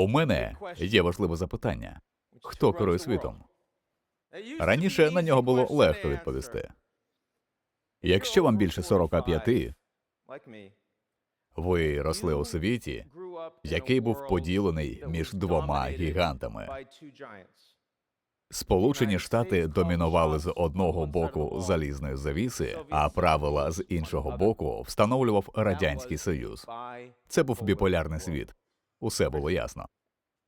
У мене є важливе запитання: хто керує світом? Раніше на нього було легко відповісти. Якщо вам більше 45, ви росли у світі, який був поділений між двома гігантами. Сполучені Штати домінували з одного боку залізної завіси, а правила з іншого боку встановлював радянський союз. Це був біполярний світ. Усе було ясно.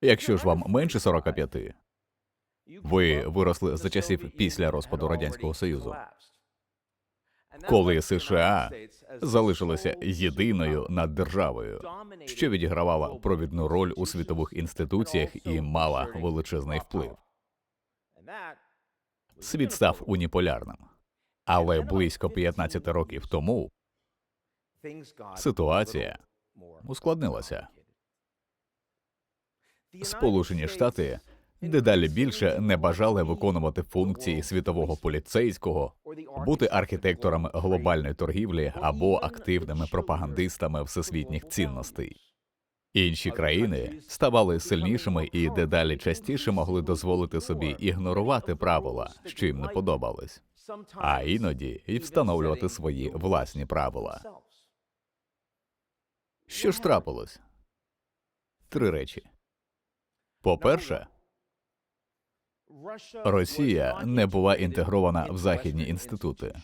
Якщо ж вам менше 45, ви виросли за часів після розпаду радянського союзу, коли США залишилися єдиною наддержавою, що відігравала провідну роль у світових інституціях і мала величезний вплив. Світ став уніполярним, але близько 15 років тому ситуація ускладнилася. Сполучені Штати дедалі більше не бажали виконувати функції світового поліцейського, бути архітекторами глобальної торгівлі або активними пропагандистами всесвітніх цінностей. Інші країни ставали сильнішими і дедалі частіше могли дозволити собі ігнорувати правила, що їм не подобались, а іноді й встановлювати свої власні правила. Що ж трапилось? Три речі. По-перше, Росія не була інтегрована в західні інститути.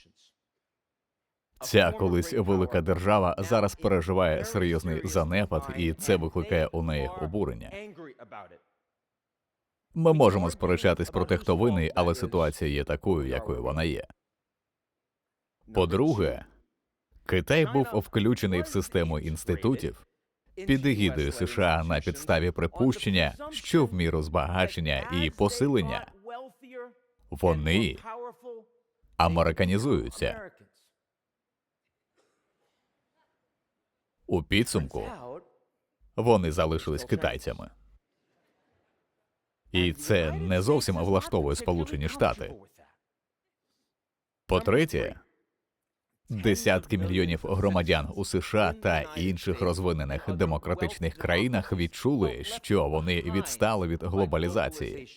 Ця колись велика держава зараз переживає серйозний занепад, і це викликає у неї обурення. Ми можемо сперечатись про те, хто винний, але ситуація є такою, якою вона є. По-друге, Китай був включений в систему інститутів під егідою США на підставі припущення, що в міру збагачення і посилення вони американізуються. У підсумку вони залишились китайцями. І це не зовсім влаштовує Сполучені Штати. По-третє, десятки мільйонів громадян у США та інших розвинених демократичних країнах відчули, що вони відстали від глобалізації.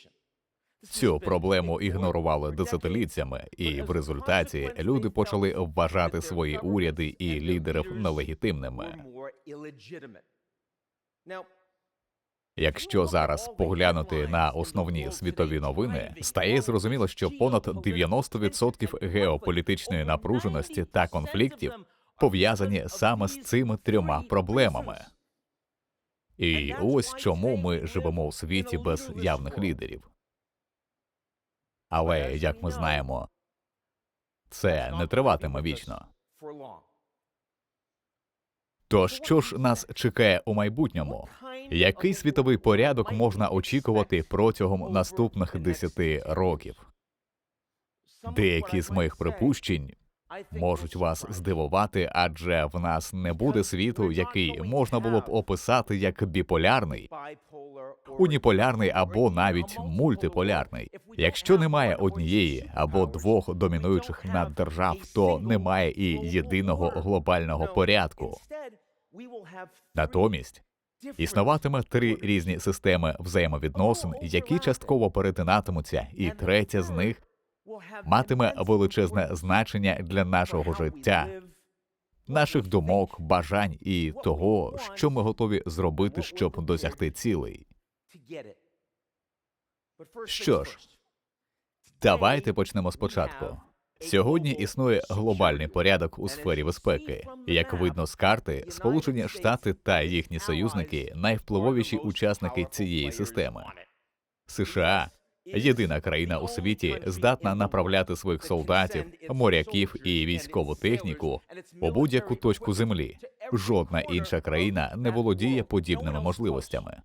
Цю проблему ігнорували десятиліттями, і в результаті люди почали вважати свої уряди і лідерів нелегітимними. Якщо зараз поглянути на основні світові новини, стає зрозуміло, що понад 90% геополітичної напруженості та конфліктів пов'язані саме з цими трьома проблемами. І ось чому ми живемо у світі без явних лідерів. Але як ми знаємо, це не триватиме вічно. То що ж нас чекає у майбутньому? Який світовий порядок можна очікувати протягом наступних десяти років? Деякі з моїх припущень можуть вас здивувати, адже в нас не буде світу, який можна було б описати як біполярний, уніполярний або навіть мультиполярний. Якщо немає однієї або двох домінуючих наддержав, то немає і єдиного глобального порядку. Натомість існуватиме три різні системи взаємовідносин, які частково перетинатимуться, і третя з них матиме величезне значення для нашого життя, наших думок, бажань і того, що ми готові зробити, щоб досягти цілей. Що ж, давайте почнемо спочатку. Сьогодні існує глобальний порядок у сфері безпеки. Як видно з карти, Сполучені Штати та їхні союзники найвпливовіші учасники цієї системи. США єдина країна у світі здатна направляти своїх солдатів, моряків і військову техніку у будь-яку точку землі. Жодна інша країна не володіє подібними можливостями.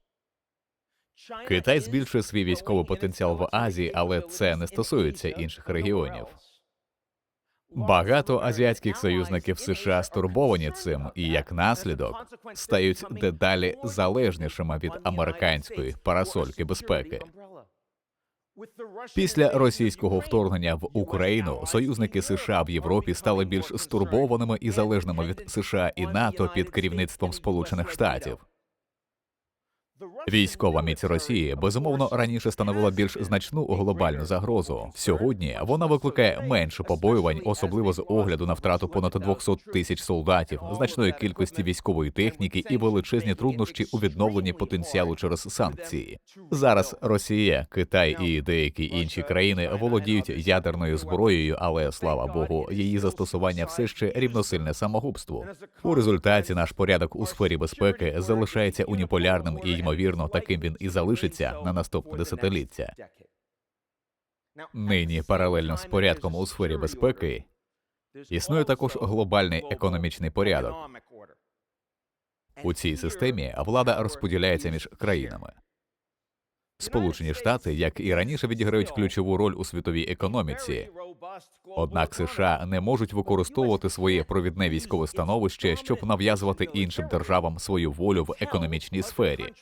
Китай збільшує свій військовий потенціал в Азії, але це не стосується інших регіонів. Багато азіатських союзників США стурбовані цим і як наслідок стають дедалі залежнішими від американської парасольки безпеки. Після російського вторгнення в Україну союзники США в Європі стали більш стурбованими і залежними від США і НАТО під керівництвом Сполучених Штатів. Військова міць Росії безумовно раніше становила більш значну глобальну загрозу. Сьогодні вона викликає менше побоювань, особливо з огляду на втрату понад 200 тисяч солдатів, значної кількості військової техніки і величезні труднощі у відновленні потенціалу через санкції. Зараз Росія, Китай і деякі інші країни володіють ядерною зброєю, але слава Богу, її застосування все ще рівносильне самогубству. У результаті наш порядок у сфері безпеки залишається уніполярним і ймовірно таким він і залишиться на наступне десятиліття. Нині паралельно з порядком у сфері безпеки існує також глобальний економічний порядок. У цій системі влада розподіляється між країнами. Сполучені Штати, як і раніше, відіграють ключову роль у світовій економіці. Однак США не можуть використовувати своє провідне військове становище, щоб нав'язувати іншим державам свою волю в економічній сфері.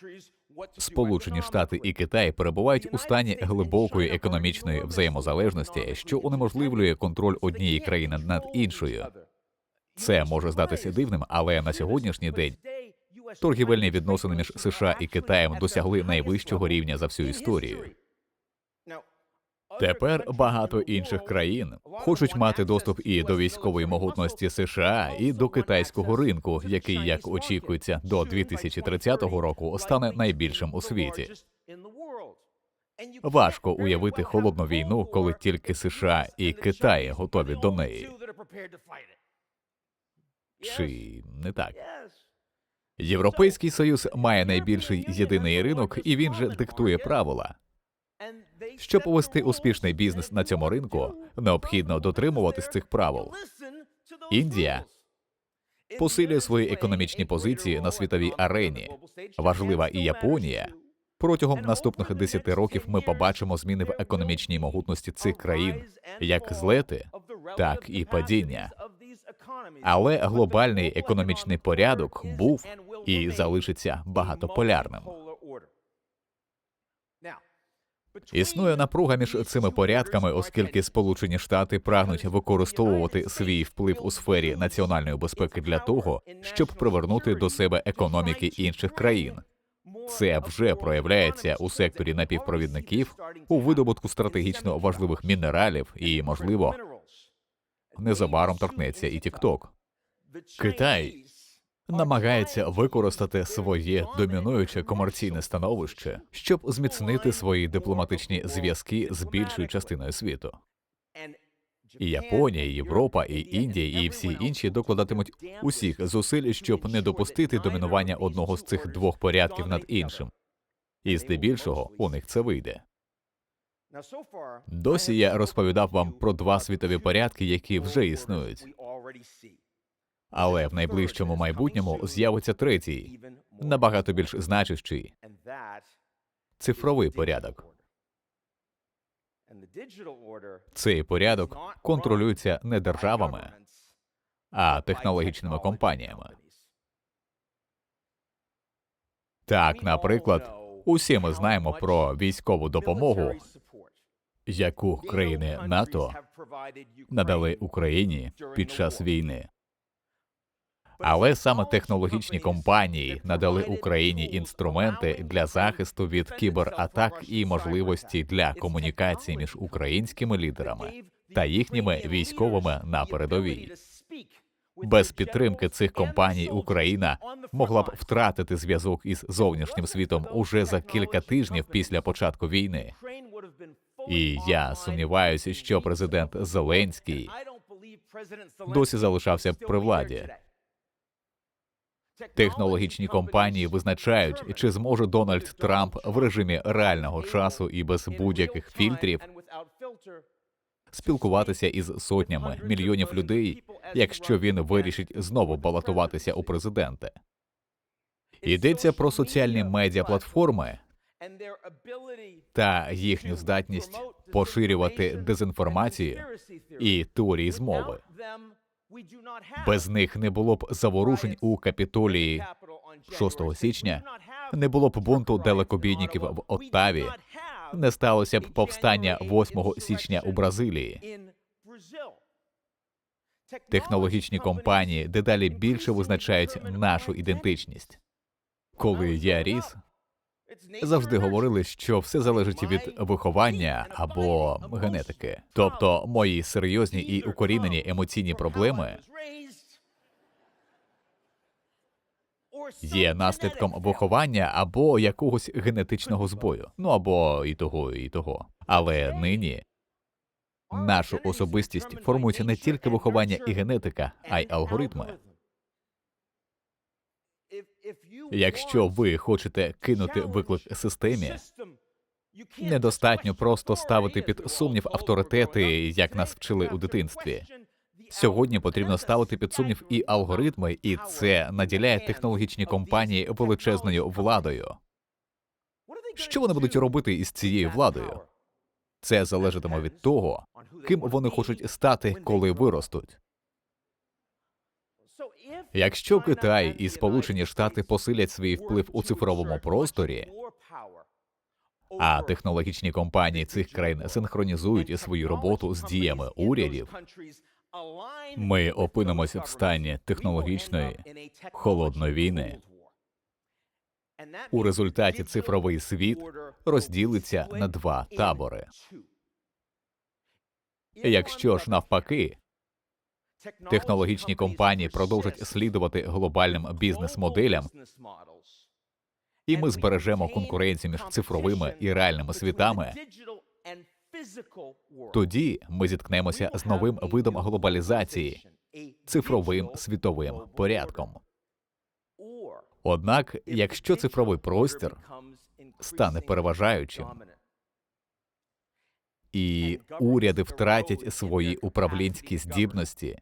Сполучені Штати і Китай перебувають у стані глибокої економічної взаємозалежності, що унеможливлює контроль однієї країни над іншою. Це може здатися дивним, але на сьогоднішній день торгівельні відносини між США і Китаєм досягли найвищого рівня за всю історію. Тепер багато інших країн хочуть мати доступ і до військової могутності США, і до китайського ринку, який, як очікується, до 2030 року стане найбільшим у світі. Важко уявити холодну війну, коли тільки США і Китай готові до неї. Чи не так? Європейський союз має найбільший єдиний ринок, і він же диктує правила. Щоб повести успішний бізнес на цьому ринку, необхідно дотримуватись цих правил. Індія посилює свої економічні позиції на світовій арені. Важлива і Японія. Протягом наступних 10 років ми побачимо зміни в економічній могутності цих країн, як злети, так і падіння. Але глобальний економічний порядок був і залишиться багатополярним. Існує напруга між цими порядками, оскільки Сполучені Штати прагнуть використовувати свій вплив у сфері національної безпеки для того, щоб привернути до себе економіки інших країн. Це вже проявляється у секторі напівпровідників, у видобутку стратегічно важливих мінералів і, можливо, незабаром торкнеться і TikTok. Китай намагається використати своє домінуюче комерційне становище, щоб зміцнити свої дипломатичні зв'язки з більшою частиною світу. І Японія, і Європа, і Індія, і всі інші докладатимуть усіх зусиль, щоб не допустити домінування одного з цих двох порядків над іншим. І здебільшого у них це вийде. Досі я розповідав вам про два світові порядки, які вже існують. Але в найближчому майбутньому з'явиться третій, набагато більш значущий цифровий порядок. Цей порядок контролюється не державами, а технологічними компаніями. Так, наприклад, усі ми знаємо про військову допомогу, яку країни НАТО надали Україні під час війни. Але саме технологічні компанії надали Україні інструменти для захисту від кібератак і можливості для комунікації між українськими лідерами та їхніми військовими на передовій. Без підтримки цих компаній Україна могла б втратити зв'язок із зовнішнім світом уже за кілька тижнів після початку війни. І я сумніваюся, що президент Зеленський досі залишався б при владі. Технологічні компанії визначають, чи зможе Дональд Трамп в режимі реального часу і без будь-яких фільтрів спілкуватися із сотнями мільйонів людей, якщо він вирішить знову балотуватися у президенти. Йдеться про соціальні медіаплатформи та їхню здатність поширювати дезінформацію і теорії змови. Без них не було б заворушень у капітолії. 6 січня, не було б бунту далекобійників в Оттаві, не сталося б повстання 8 січня у Бразилії. Технологічні компанії дедалі більше визначають нашу ідентичність. Коли я ріс, Завжди говорили, що все залежить від виховання або генетики. Тобто мої серйозні і укорінені емоційні проблеми є наслідком виховання або якогось генетичного збою. Ну або і того, і того. Але нині нашу особистість формується не тільки виховання і генетика, а й алгоритми. Якщо ви хочете кинути виклик системі, недостатньо просто ставити під сумнів авторитети, як нас вчили у дитинстві. Сьогодні потрібно ставити під сумнів і алгоритми, і це наділяє технологічні компанії величезною владою. Що вони будуть робити із цією владою? Це залежатиме від того, ким вони хочуть стати, коли виростуть. Якщо Китай і Сполучені Штати посилять свій вплив у цифровому просторі, а технологічні компанії цих країн синхронізують свою роботу з діями урядів, ми опинимося в стані технологічної холодної війни. У результаті цифровий світ розділиться на два табори. Якщо ж навпаки, технологічні компанії продовжать слідувати глобальним бізнес-моделям, і ми збережемо конкуренцію між цифровими і реальними світами, тоді ми зіткнемося з новим видом глобалізації цифровим світовим порядком. Однак, якщо цифровий простір стане переважаючим, і уряди втратять свої управлінські здібності,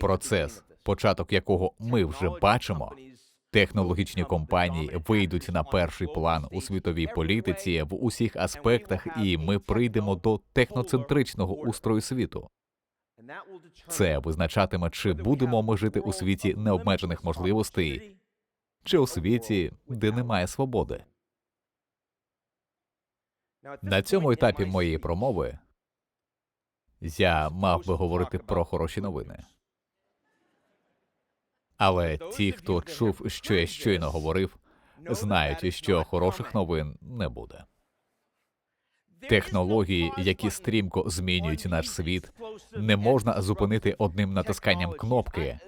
процес, початок якого ми вже бачимо, технологічні компанії вийдуть на перший план у світовій політиці в усіх аспектах, і ми прийдемо до техноцентричного устрою світу. Це визначатиме, чи будемо ми жити у світі необмежених можливостей, чи у світі, де немає свободи. На цьому етапі моєї промови я мав би говорити про хороші новини. Але ті, хто чув, що я щойно говорив, знають, що хороших новин не буде. Технології, які стрімко змінюють наш світ, не можна зупинити одним натисканням кнопки.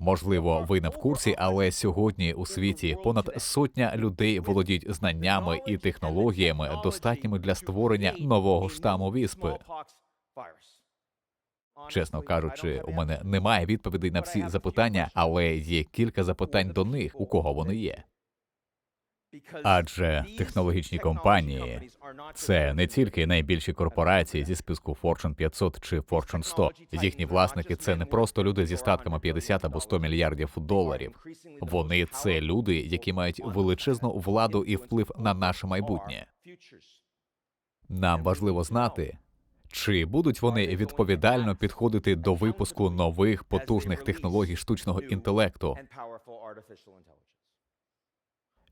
Можливо, ви не в курсі, але сьогодні у світі понад сотня людей володіють знаннями і технологіями, достатніми для створення нового штаму віспи. Чесно кажучи, у мене немає відповідей на всі запитання, але є кілька запитань до них, у кого вони є. Адже технологічні компанії це не тільки найбільші корпорації зі списку Fortune 500 чи Fortune 100. Їхні власники це не просто люди зі статками 50 або 100 мільярдів доларів. Вони це люди, які мають величезну владу і вплив на наше майбутнє. Нам важливо знати, чи будуть вони відповідально підходити до випуску нових потужних технологій штучного інтелекту,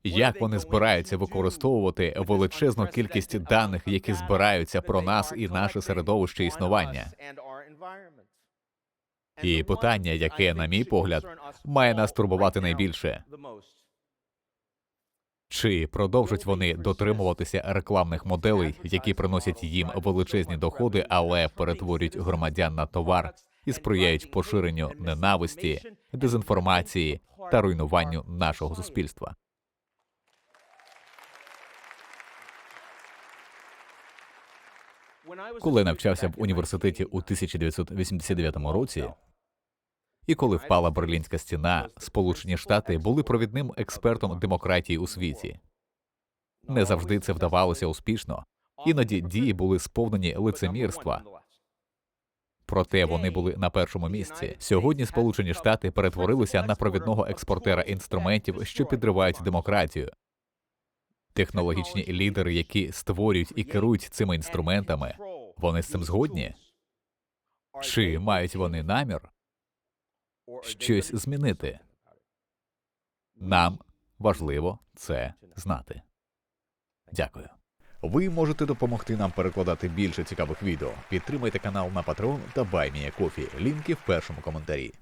як вони збираються використовувати величезну кількість даних, які збираються про нас і наше середовище існування. І питання, яке, на мій погляд, має нас турбувати найбільше. Чи продовжать вони дотримуватися рекламних моделей, які приносять їм величезні доходи, але перетворюють громадян на товар і сприяють поширенню ненависті, дезінформації та руйнуванню нашого суспільства? Коли навчався в університеті у 1989 році, і коли впала берлінська стіна, Сполучені Штати були провідним експертом демократії у світі. Не завжди це вдавалося успішно, іноді дії були сповнені лицемірства. Проте вони були на першому місці. Сьогодні Сполучені Штати перетворилися на провідного експортера інструментів, що підривають демократію. Технологічні лідери, які створюють і керують цими інструментами, вони з цим згодні? Чи мають вони намір щось змінити? Нам важливо це знати. Дякую. Ви можете допомогти нам перекладати більше цікавих відео. Підтримайте канал на Patreon та BuyMeACoffee. Лінки в першому коментарі.